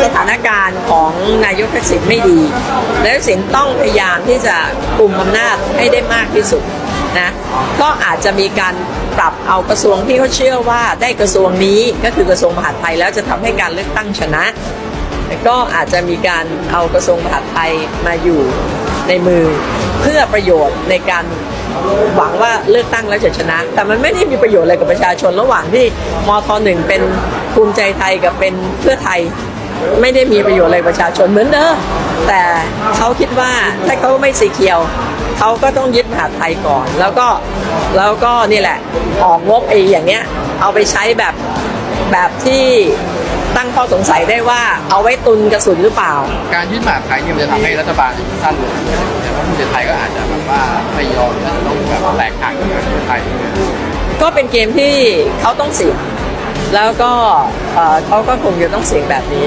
สถานการณ์ของนายกทักษิณไม่ดีนายกทักษิณต้องพยายามที่จะกลุ่มอำนาจให้ได้มากที่สุดนะก็อาจจะมีการปรับเอากระทรวงที่เขาเชื่อว่าได้กระทรวงนี้ก็คือกระทรวงมหาดไทยแล้วจะทำให้การเลือกตั้งชนะก็อาจจะมีการเอากระทรวงมหาดไทยมาอยู่ในมือเพื่อประโยชน์ในการหวังว่าเลือกตั้งแล้วจะชนะ แต่มันไม่ได้มีประโยชน์อะไรกับประชาชนระหว่างที่มทหนึ่งเป็นภูมิใจไทยกับเป็นเพื่อไทย ไม่ได้มีประโยชน์อะไรกับประชาชนเหมือนเดิมแต่เขาคิดว่าถ้าเขาไม่สีเขียวเขาก็ต้องยึดมหาดไทยก่อน แล้วก็แล้วก็นี่แหละออกงบไอ้อย่างเนี้ย เอาไปใช้แบบแบบที่ตั้งข้อสงสัยได้ว่าเอาไว้ตุนกระสุนหรือเปล่า การยึดมหาดไทยเนี่ยมันจะทำให้รัฐบาลสั้นลงแต่ว่าภูมิใจไทยก็อาจจะแบบว่าไม่ยอมที่จะต้องแบบแตกหักกับภูมิใจไทยก็เป็นเกมที่เขาต้องเสี่ยง แล้วก็เขาก็คงจะต้องเสียงแบบนี้